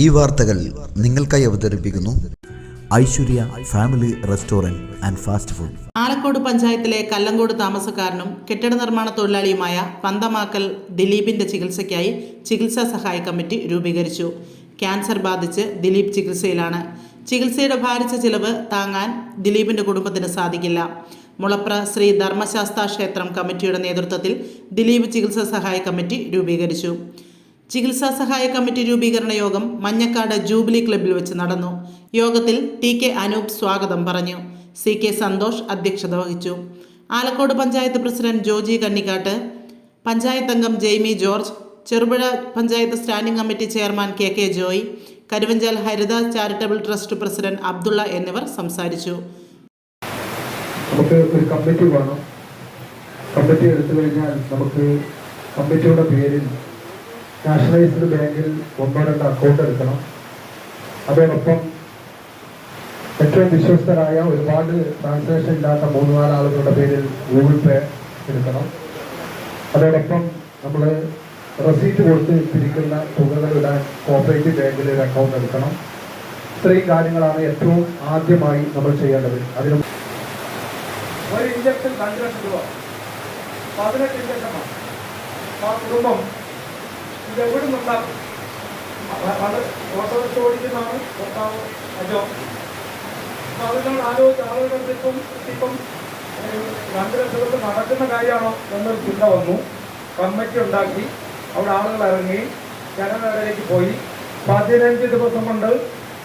ഈ വാർത്തകൾ നിങ്ങൾക്കായി അവതരിപ്പിക്കുന്നു Aishwarya family restaurant and fast food. Alakode പഞ്ചായത്തിലെ കല്ലങ്കോട് താമസക്കാരനും കെട്ടിട നിർമ്മാണ തൊഴിലാളിയുമായ പന്തമാക്കൽ ദിലീപിന്റെ ചികിത്സയ്ക്കായി ചികിത്സാ സഹായ കമ്മിറ്റി രൂപീകരിച്ചു. ക്യാൻസർ ബാധിച്ച് ദിലീപ് ചികിത്സയിലാണ്. ചികിത്സയുടെ ഭാരിച്ച ചിലവ് താങ്ങാൻ ദിലീപിന്റെ കുടുംബത്തിന് സാധിക്കില്ല. മുളപ്ര ശ്രീ ധർമ്മശാസ്ത്ര ക്ഷേത്രം കമ്മിറ്റിയുടെ നേതൃത്വത്തിൽ ദിലീപ് ചികിത്സാ സഹായ കമ്മിറ്റി രൂപീകരിച്ചു. ചികിത്സാ സഹായ കമ്മിറ്റി രൂപീകരണ യോഗം മഞ്ഞക്കാട് ജൂബിലി ക്ലബ്ബിൽ വെച്ച് നടന്നു. യോഗത്തിൽ ടി കെ അനൂപ് സ്വാഗതം പറഞ്ഞു. സി കെ സന്തോഷ് അധ്യക്ഷത വഹിച്ചു. ആലക്കോട് പഞ്ചായത്ത് പ്രസിഡന്റ് ജോജി കന്നിക്കാട്ട് പഞ്ചായത്ത് അംഗം Jaimy George Cherupuzha panchayat standing committee chairman K K Joy Karuvanchal Haritha charitable trust president Abdulla എന്നിവർ സംസാരിച്ചു. കമ്മിറ്റി കമ്മിറ്റി എടുത്തു കഴിഞ്ഞാൽ നമുക്ക് കമ്മിറ്റിയുടെ പേരിൽ നാഷണലൈസ്ഡ് ബാങ്കിൽ ഒന്നോ രണ്ടോ അക്കൗണ്ട് എടുക്കണം. അതോടൊപ്പം ഏറ്റവും വിശ്വസ്തരായ ഒരുപാട് ട്രാൻസാക്ഷൻ ഇല്ലാത്ത മൂന്ന് നാല് ആളുകളുടെ പേരിൽ ഗൂഗിൾ പേ എടുക്കണം. അതോടൊപ്പം നമ്മൾ റെസീറ്റ് കൊടുത്ത് പിരിക്കുന്ന തുകകൾ ഇടാൻ കോപ്പറേറ്റീവ് ബാങ്കിൽ ഒരു അക്കൗണ്ട് എടുക്കണം. ഇത്രയും കാര്യങ്ങളാണ് ഏറ്റവും ആദ്യമായി നമ്മൾ ചെയ്യേണ്ടത്. അതിന് ഒരു ഇഞ്ചക്ഷൻ രണ്ട് ലക്ഷം രൂപ. പതിനെട്ട് ഇഞ്ചക്ഷനാണ് ആ കുടുംബം എവിടെ ഓടിക്കുന്നതാണ് ഭർത്താവ് അജോ. അപ്പോൾ അത് ആലോചിച്ച് ഇപ്പം ഇപ്പം രണ്ട് ലക്ഷം രൂപ നടക്കുന്ന കാര്യമാണോ എന്നൊരു ചിന്ത വന്നു. കമ്മിറ്റി ഉണ്ടാക്കി. അവിടെ ആളുകൾ ഇറങ്ങി. ജനനഗരയിലേക്ക് പോയി. പതിനഞ്ച് ദിവസം കൊണ്ട്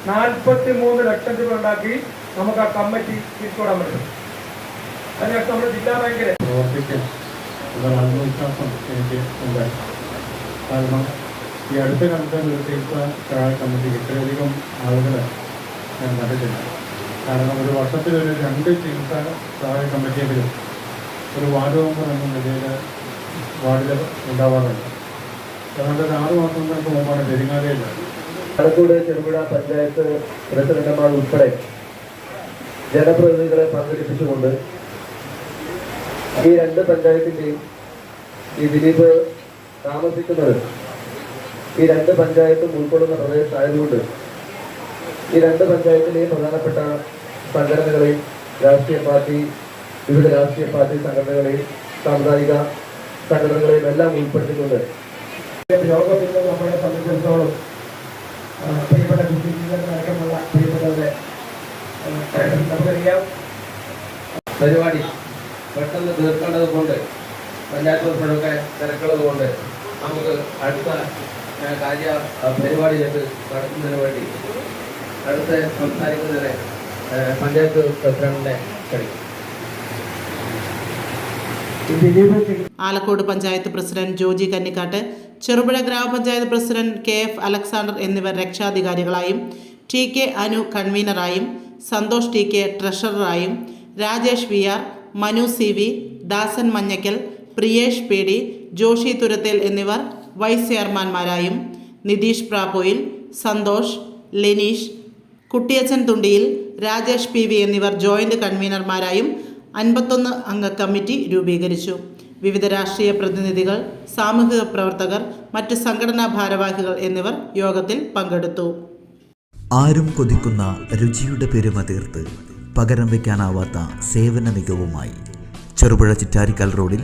നാൽപ്പത്തി മൂന്ന് ലക്ഷം രൂപ ഉണ്ടാക്കി നമുക്ക് ആ കമ്മിറ്റി തിരിച്ചുവിടാൻ പറ്റും. അതിനകത്ത് നമ്മുടെ ജില്ലാ ബാങ്കിലെ ആത്മവിശ്വാസം എനിക്ക് ഉണ്ട് കാരണം ഈ അടുത്ത കാലത്ത് നിർത്തിയിട്ട ചായ കമ്മിറ്റിക്ക് ഇത്രയധികം ആളുകൾ ഞാൻ കണ്ടിട്ടില്ല. കാരണം ഒരു വർഷത്തിൽ ഒരു രണ്ട് ചികിത്സ സഹായ കമ്മിറ്റിയെങ്കിലും ഒരു വാർഡ് മെമ്പർ എന്ന നിലയിൽ വാർഡിൽ ഉണ്ടാവാറുണ്ട്. അതുകൊണ്ട് ഒരു ആറ് മാസം മുമ്പ് മുമ്പാണ് പെരിങ്ങാലയിൽ ആലക്കോട് ചെറുപുഴ പഞ്ചായത്ത് പ്രസിഡന്റുമാർ ഉൾപ്പെടെ ജനപ്രതിനിധികളെ പങ്കെടുപ്പിച്ചുകൊണ്ട് ഈ രണ്ട് പഞ്ചായത്തിന്റെയും ഈ ദിലീപ് താമസിക്കുന്നത്. ഈ രണ്ട് പഞ്ചായത്തും ഉൾക്കൊള്ളുന്ന പ്രദേശമായതുകൊണ്ട് ഈ രണ്ട് പഞ്ചായത്തിലെയും പ്രധാനപ്പെട്ട സംഘടനകളെയും രാഷ്ട്രീയ പാർട്ടി വിവിധ രാഷ്ട്രീയ പാർട്ടി സംഘടനകളെയും സാമുദായിക സംഘടനകളെയും എല്ലാം ഉൾപ്പെടുത്തിക്കൊണ്ട് യോഗം നമ്മളെ സംബന്ധിച്ചിടത്തോളം പ്രിയപ്പെട്ട കുട്ടികളടക്കമുള്ള പ്രിയപ്പെട്ടവരെ നമുക്കറിയാം. പരിപാടി പെട്ടെന്ന് തീർക്കേണ്ടത് കൊണ്ട് പഞ്ചായത്ത് ഉൾപ്പെടെയൊക്കെ തിരക്കുള്ളത് കൊണ്ട് നമുക്ക് അടുത്ത കാര്യ പരിപാടിയിലേക്ക് നടത്തുന്നതിന് വേണ്ടി അടുത്ത് സംസാരിക്കുന്നതിന് പഞ്ചായത്ത് പ്രസിഡന്റിനെ ക്ഷണിക്കും. ആലക്കോട് പഞ്ചായത്ത് പ്രസിഡന്റ് ജോജി കന്നിക്കാട്ട് ചെറുപുഴ ഗ്രാമപഞ്ചായത്ത് പ്രസിഡന്റ് കെ എഫ് അലക്സാണ്ടർ എന്നിവർ രക്ഷാധികാരികളായും ടി കെ അനു കൺവീനറായും Santhosh T K ട്രഷററായും Rajesh V R Manu C V Dasan Manjakkal Priyesh P D Joshi Thurathel എന്നിവർ വൈസ് ചെയർമാൻമാരായും നിതീഷ് പ്രാപോയിൽ സന്തോഷ് ലെനീഷ് കുട്ടിയച്ചൻ തുണ്ടിയിൽ രാജേഷ് പി വി എന്നിവർ ജോയിന്റ് കൺവീനർമാരായും അൻപത്തൊന്ന് അംഗ കമ്മിറ്റി രൂപീകരിച്ചു. വിവിധ രാഷ്ട്രീയ പ്രതിനിധികൾ സാമൂഹിക പ്രവർത്തകർ മറ്റ് സംഘടനാ ഭാരവാഹികൾ എന്നിവർ യോഗത്തിൽ പങ്കെടുത്തു. ആരും കൊതിക്കുന്ന രുചിയുടെ പെരുമ തീർത്ത് പകരം വയ്ക്കാനാവാത്ത സേവന മികവുമായി ചെറുപുഴ ചിറ്റാരിക്കൽ റോഡിൽ